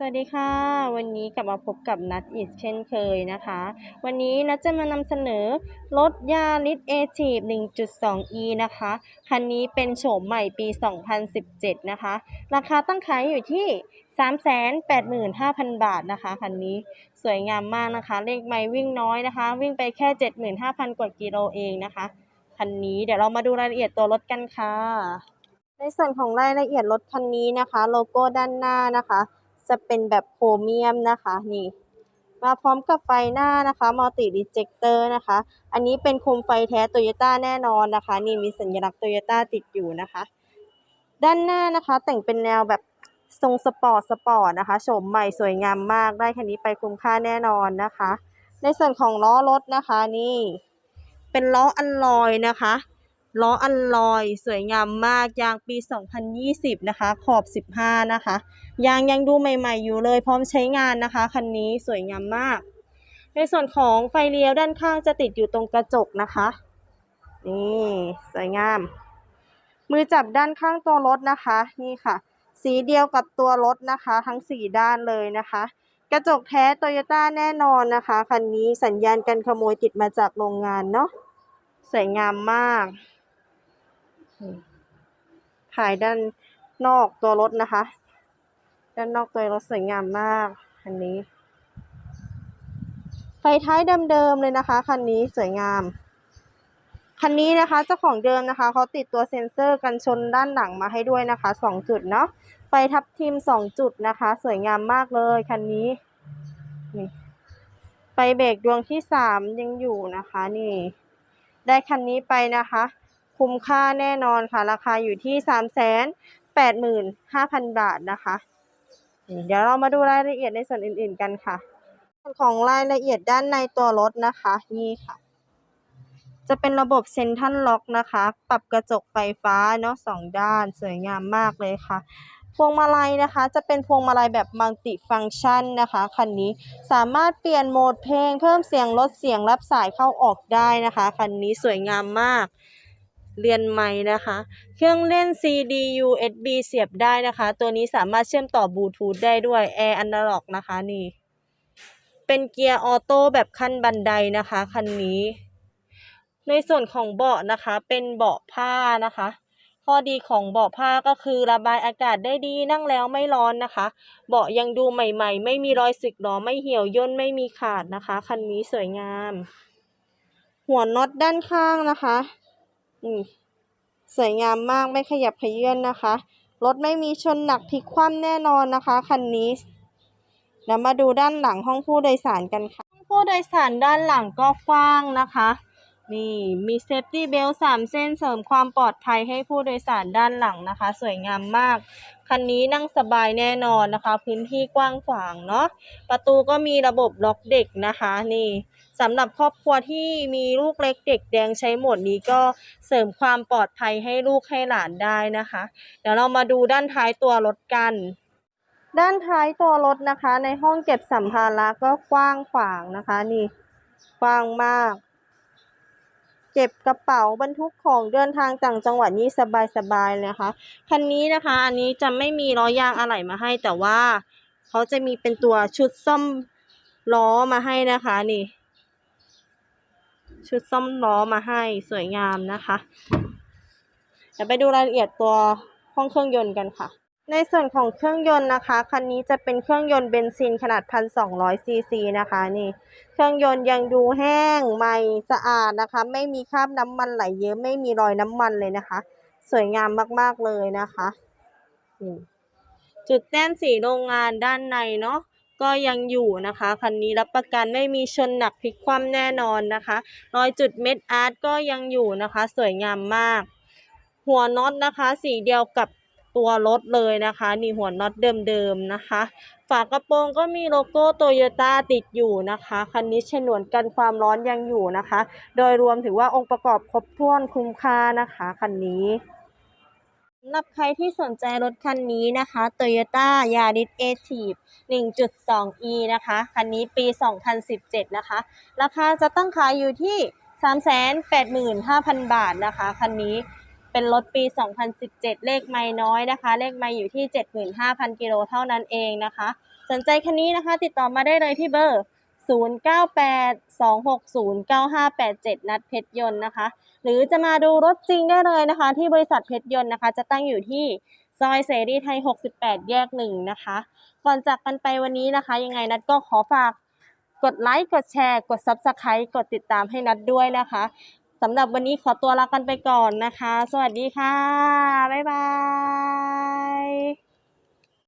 สวัสดีค่ะ วันนี้กลับมาพบกับนัดอีกเช่นเคยนะคะ วันนี้นัดจะมานำเสนอรถยาริสเอทีฟ 1.2e นะคะ คันนี้เป็นโฉมใหม่ปี 2017 นะคะ ราคาตั้งขายอยู่ที่ 385,000 บาทนะคะ คันนี้สวยงามมากนะคะ เลขไมล์วิ่งน้อยนะคะ วิ่งไปแค่ 75,000 กว่ากิโลเองนะคะ คันนี้เดี๋ยวเรามาดูรายละเอียดตัวรถกันค่ะ ในส่วนของรายละเอียดรถคันนี้นะคะ โลโก้ด้านหน้านะคะ จะเป็นแบบโครเมียมนะคะนี่มาพร้อมกับไฟหน้านะคะมัลติรีเจคเตอร์นะคะ อันนี้เป็นโคมไฟแท้โตโยต้าแน่นอนนะคะ นี่มีสัญลักษณ์โตโยต้าติดอยู่นะคะ ด้านหน้านะคะแต่งเป็นแนวแบบทรงสปอร์ตสปอร์ตนะคะโฉมใหม่สวยงามมากได้คันนี้ไปคุ้มค่าแน่นอนนะคะ ในส่วนของล้อรถนะคะนี่ เป็นล้ออัลลอยนะคะ ล้ออัลลอยสวยงามมากยางปี 2020 นะคะ ขอบ 15 นะคะ ยางยังดูใหม่ๆอยู่เลย พร้อมใช้งานนะคะคันนี้สวยงามมาก ในส่วนของไฟเลี้ยวด้านข้างจะติดอยู่ตรงกระจกนะคะนี่สวยงาม มือจับด้านข้างตัวรถนะคะ นี่ค่ะ สีเดียวกับตัวรถนะคะ ทั้งสี่ด้านเลยนะคะ กระจกแท้โตโยต้าแน่นอนนะคะคันนี้สัญญาณกันขโมยติดมาจากโรงงานเนาะสวยงามมาก ถ่ายด้านนอกตัวรถนะคะ ด้านนอกตัวรถสวยงามมากคันนี้ ไฟท้ายเดิมๆเลยนะคะคันนี้สวยงาม คันนี้นะคะเจ้าของเดิมนะคะเขาติดตัวเซ็นเซอร์กันชนด้านหลังมาให้ด้วยนะคะสองจุดเนาะไฟทับทิมสองจุดนะคะ สวยงามมากเลยคันนี้นี่ไฟเบรกดวงที่สามยังอยู่นะคะ นี่ ได้คันนี้ไปนะคะ คุ้มค่าแน่นอนค่ะ ราคาอยู่ที่สามแสนแปดหมื่นห้าพันบาทนะคะ เดี๋ยวเรามาดูรายละเอียดในส่วนอื่นๆกันค่ะส่วนของรายละเอียดด้านในตัวรถนะคะ นี่ค่ะ จะเป็นระบบเซ็นทรัลล็อกนะคะ ปรับกระจกไฟฟ้าเนาะสองด้านสวยงามมากเลยค่ะพวงมาลัยนะคะ จะเป็นพวงมาลัยแบบมัลติฟังก์ชันนะคะคันนี้สามารถเปลี่ยนโหมดเพลง เพิ่มเสียงลดเสียงรับสายเข้าออกได้นะคะคันนี้สวยงามมาก เรียนไม้นะคะ เครื่องเล่น CD USB เสียบได้นะคะ ตัวนี้สามารถเชื่อมต่อบลูทูธได้ด้วย Air Analog นะคะนี่ เป็นเกียร์ออโต้แบบขั้นบันไดนะคะคันนี้ ในส่วนของเบาะนะคะ เป็นเบาะผ้านะคะ ข้อดีของเบาะผ้าก็คือระบายอากาศได้ดีนั่งแล้วไม่ร้อนนะคะ เบาะยังดูใหม่ ๆ ไม่มีรอยสึกหรอไม่เหี่ยวย่นไม่มีขาดนะคะคันนี้สวยงาม หัวน็อตด้านข้างนะคะ สวยงามมากไม่ขยับขยื่นนะคะ รถไม่มีชนหนักพลิกคว่ำแน่นอนนะคะคันนี้เดี๋ยวมาดูด้านหลังห้องผู้โดยสารกันค่ะ ห้องผู้โดยสารด้านหลังก็กว้างนะคะ นี่มีเซฟตี้เบลสามเส้นเสริมความปลอดภัยให้ผู้โดยสารด้านหลังนะคะ สวยงามมาก คันนี้นั่งสบายแน่นอนนะคะ พื้นที่กว้างขวางเนาะประตูก็มีระบบล็อกเด็กนะคะ นี่สำหรับครอบครัวที่มีลูกเล็กเด็กแดงใช้หมดนี้ก็เสริมความปลอดภัยให้ลูกให้หลานได้นะคะ เดี๋ยวเรามาดูด้านท้ายตัวรถกันด้านท้ายตัวรถนะคะ ในห้องเก็บสัมภาระก็กว้างขวางนะคะ นี่กว้างมาก เก็บกระเป๋าบรรทุกของเดินทางต่างจังหวัดนี่สบายๆเลยนะคะคันนี้นะคะ อันนี้จะไม่มีล้อยางอะไหล่มาให้ แต่ว่าเขาจะมีเป็นตัวชุดซ่อมล้อมาให้นะคะนี่ ชุดซ่อมล้อมาให้สวยงามนะคะเดี๋ยวไปดูรายละเอียดตัวห้องเครื่องยนต์กันค่ะ ในส่วนของเครื่องยนต์นะคะ คันนี้จะเป็นเครื่องยนต์เบนซินขนาด 1,200 ซีซีนะคะนี่ เครื่องยนต์ยังดูแห้งใหม่สะอาดนะคะ ไม่มีคราบน้ำมันไหลเยอะไม่มีรอยน้ำมันเลยนะคะ สวยงามมากๆเลยนะคะนี่จุดแต้มสีโรงงานด้านในเนาะก็ยังอยู่นะคะ คันนี้รับประกันไม่มีชนหนักพลิกคว่ำแน่นอนนะคะ รอยจุดเม็ดอาร์ตก็ยังอยู่นะคะ สวยงามมาก หัวน็อตนะคะ สีเดียวกับ ตัวรถเลยนะคะนี่หัวน็อตเดิมๆนะคะ ฝากระโปรงก็มีโลโก้โตโยต้าติดอยู่นะคะคันนี้ฉนวนกันความร้อนยังอยู่นะคะ โดยรวมถือว่าองค์ประกอบครบถ้วนคุ้มค่านะคะคันนี้สำหรับใครที่สนใจรถคันนี้นะคะ Toyota Yaris a t i v e 1.2e นะคะ คันนี้ปี 2017 นะคะ ราคาจะตั้งขายอยู่ที่ 385,000 บาทนะคะ คันนี้ เป็นรถปี 2017 เลขไม่น้อยนะคะ เลขไม่อยู่ที่ 75,000 กิโลเท่านั้นเองนะคะ สนใจคันนี้นะคะ ติดต่อมาได้เลยที่เบอร์ 0982609587 นัดเพชรยนต์นะคะ หรือจะมาดูรถจริงได้เลยนะคะ ที่บริษัทเพชรยนต์นะคะ จะตั้งอยู่ที่ซอยเสรีไทย 68 แยกหนึ่งนะคะ ก่อนจากกันไปวันนี้นะคะ ยังไงนัดก็ขอฝากกดไลค์ กดแชร์ กด Subscribe กดติดตามให้นัดด้วยนะคะ สำหรับวันนี้ขอตัวลากันไปก่อนนะคะ สวัสดีค่ะ บ๊ายบาย